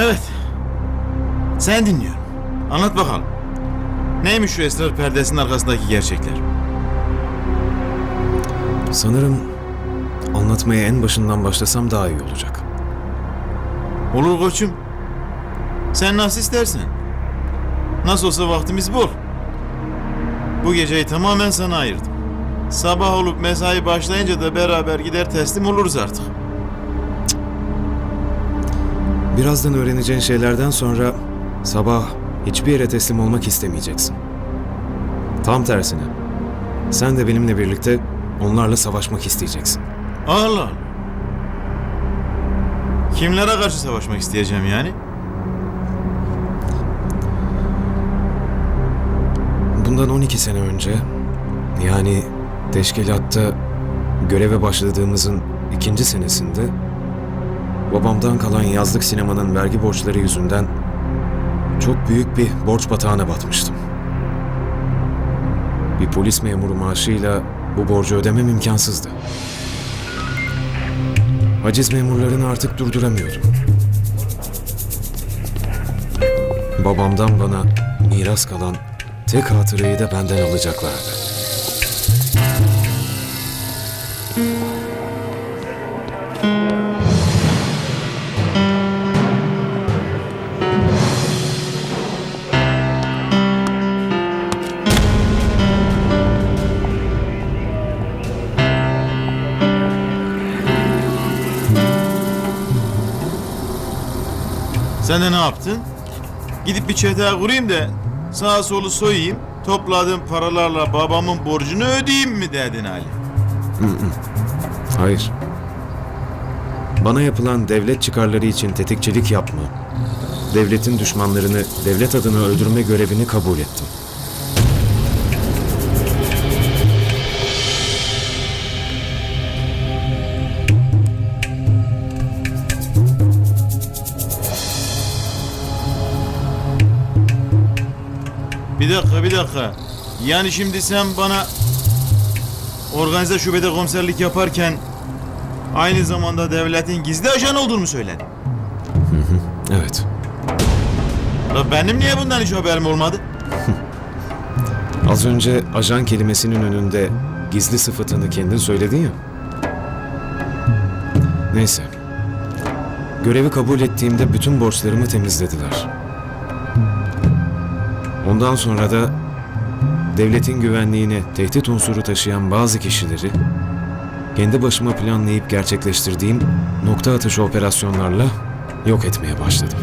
Evet. Sen dinliyorum. Anlat bakalım. Neymiş şu esrar perdesinin arkasındaki gerçekler? Sanırım anlatmaya en başından başlasam daha iyi olacak. Olur koçum. Sen nasıl istersen. Nasıl olsa vaktimiz bol. Bu geceyi tamamen sana ayırdım. Sabah olup mesai başlayınca da beraber gider teslim oluruz artık. Birazdan öğreneceğin şeylerden sonra sabah hiçbir yere teslim olmak istemeyeceksin. Tam tersine. Sen de benimle birlikte onlarla savaşmak isteyeceksin. Allah Allah. Kimlere karşı savaşmak isteyeceğim yani? Bundan 12 sene önce yani teşkilatta göreve başladığımızın ikinci senesinde babamdan kalan yazlık sinemanın vergi borçları yüzünden çok büyük bir borç batağına batmıştım. Bir polis memuru maaşıyla bu borcu ödemem imkansızdı. Haciz memurlarını artık durduramıyordum. Babamdan bana miras kalan tek hatırayı da benden alacaklardı. Sen de ne yaptın? Gidip bir çete kurayım da sağa solu soyayım. Topladığım paralarla babamın borcunu ödeyeyim mi dedin Ali? Hayır. Bana yapılan devlet çıkarları için tetikçilik yapma, devletin düşmanlarını devlet adına öldürme görevini kabul ettim. Bir dakika bir dakika. Yani şimdi sen bana organize şubede komiserlik yaparken aynı zamanda devletin gizli ajan olduğunu mu söyledin? Evet. La benim niye bundan hiç haberim olmadı? Az önce ajan kelimesinin önünde gizli sıfatını kendin söyledin ya. Neyse. Görevi kabul ettiğimde bütün borçlarımı temizlediler. Ondan sonra da devletin güvenliğine tehdit unsuru taşıyan bazı kişileri kendi başıma planlayıp gerçekleştirdiğim nokta atışı operasyonlarla yok etmeye başladım.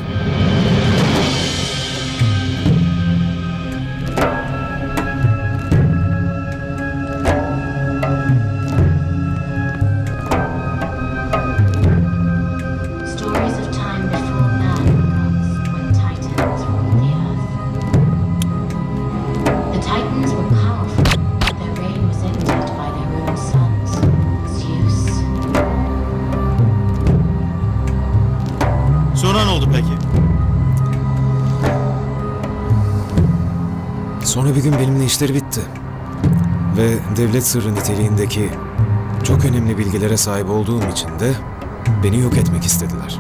Sonra bir gün benimle işleri bitti. Ve devlet sırrı niteliğindeki çok önemli bilgilere sahip olduğum için de beni yok etmek istediler.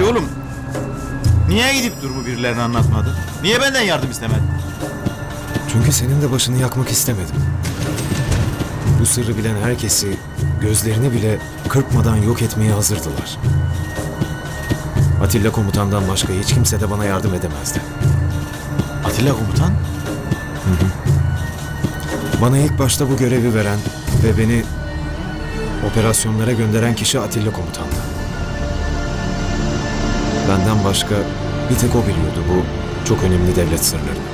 Peki oğlum. Niye gidip durumu birilerine anlatmadın? Niye benden yardım istemedin? Çünkü senin de başını yakmak istemedim. Bu sırrı bilen herkesi gözlerini bile kırpmadan yok etmeye hazırdılar. Atilla komutandan başka hiç kimse de bana yardım edemezdi. Atilla komutan? Bana ilk başta bu görevi veren ve beni operasyonlara gönderen kişi Atilla komutandı. Benden başka bir tek o biliyordu bu çok önemli devlet sırlarını.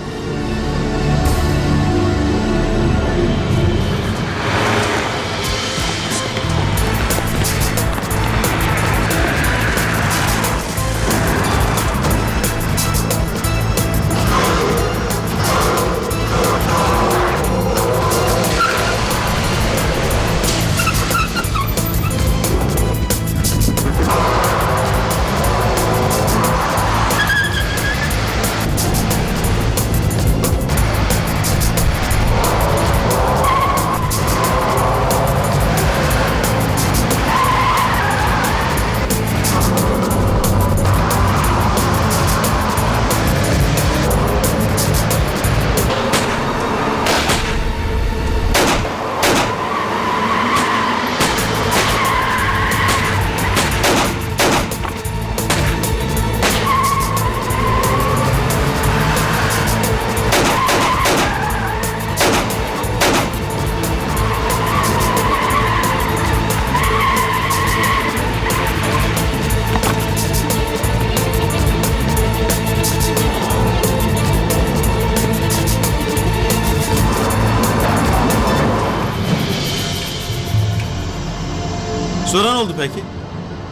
Soran oldu peki?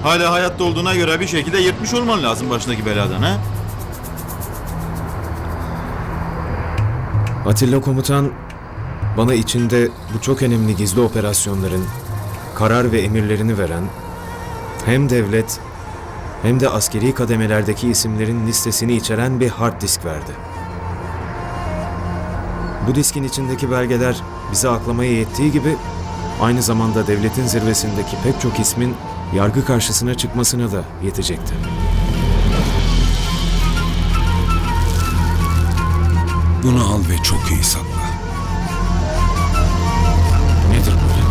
Hala hayatta olduğuna göre bir şekilde yırtmış olman lazım başındaki beladan ha? Atilla komutan bana içinde bu çok önemli gizli operasyonların karar ve emirlerini veren hem devlet hem de askeri kademelerdeki isimlerin listesini içeren bir hard disk verdi. Bu diskin içindeki belgeler bize aklamaya yettiği gibi aynı zamanda devletin zirvesindeki pek çok ismin yargı karşısına çıkmasına da yetecekti. Bunu al ve çok iyi sakla. Nedir böyle?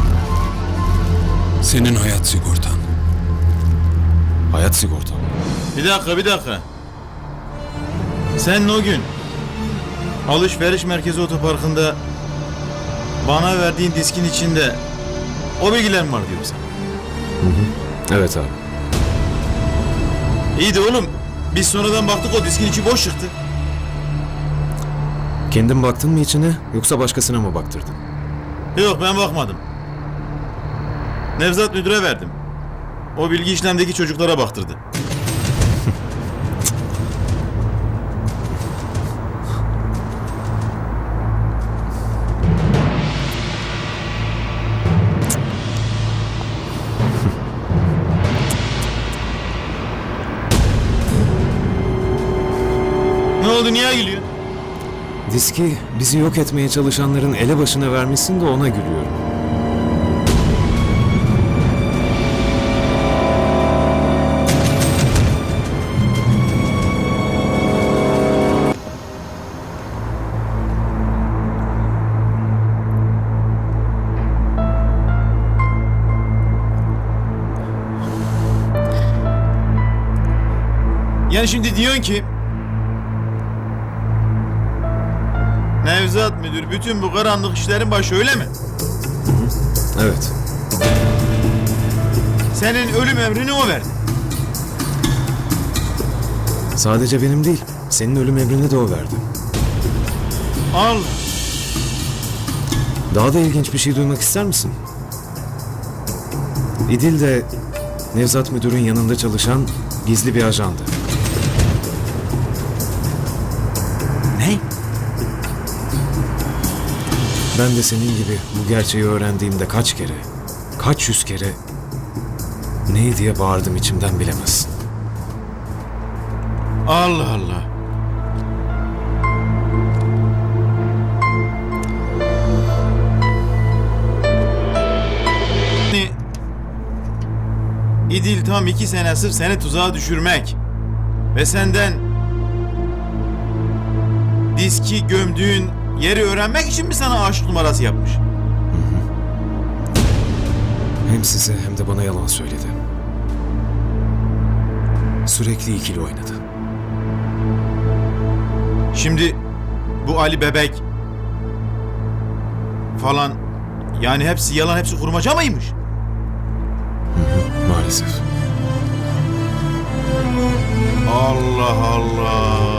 Senin hayat sigortan. Hayat sigortam. Bir dakika bir dakika. Sen o gün alışveriş merkezi otoparkında bana verdiğin diskin içinde o bilgiler mi var diyorsun? Evet abi. İyi de oğlum biz sonradan baktık o diskin içi boş çıktı. Kendin baktın mı içine yoksa başkasına mı baktırdın? Yok ben bakmadım. Nevzat müdüre verdim. O bilgi işlemdeki çocuklara baktırdı. Diski bizi yok etmeye çalışanların ele başına vermişsin de ona gülüyorum. Yani şimdi diyorsun ki Nevzat müdür bütün bu karanlık işlerin başı öyle mi? Evet. Senin ölüm emrini o verdi. Sadece benim değil, senin ölüm emrini de o verdi. Al. Daha da ilginç bir şey duymak ister misin? İdil de Nevzat Müdür'ün yanında çalışan gizli bir ajandı. Ben de senin gibi bu gerçeği öğrendiğimde kaç kere, kaç yüz kere ne diye bağırdım içimden bilemezsin. Allah Allah. Yani İdil tam iki sene sırf seni tuzağa düşürmek ve senden diski gömdüğün yeri öğrenmek için mi sana aşk numarası yapmış? Hem size hem de bana yalan söyledi. Sürekli ikili oynadı. Şimdi bu Ali Bebek falan yani hepsi yalan hepsi kurmaca mıymış? Maalesef. Allah Allah.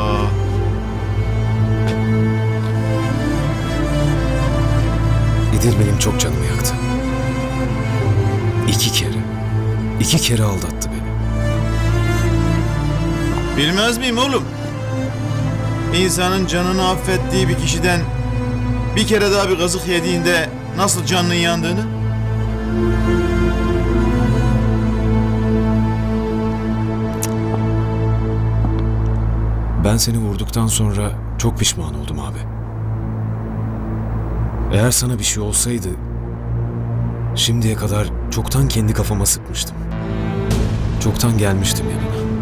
İdil benim çok canımı yaktı. İki kere. iki kere aldattı beni. Bilmez miyim oğlum? İnsanın canını affettiği bir kişiden bir kere daha bir kazık yediğinde nasıl canının yandığını? Ben seni vurduktan sonra çok pişman oldum abi. Eğer sana bir şey olsaydı şimdiye kadar çoktan kendi kafama sıkmıştım. Çoktan gelmiştim yanına.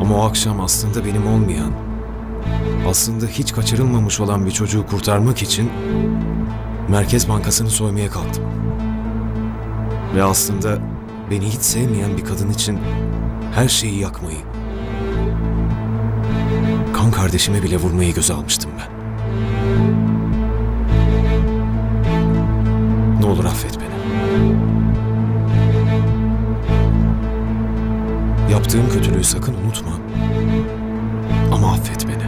Ama o akşam aslında benim olmayan, aslında hiç kaçırılmamış olan bir çocuğu kurtarmak için Merkez Bankası'nı soymaya kalktım. Ve aslında beni hiç sevmeyen bir kadın için her şeyi yakmayı, kan kardeşime bile vurmayı göze almıştım ben. olur affet beni. Yaptığım kötülüğü sakın unutma. Ama affet beni.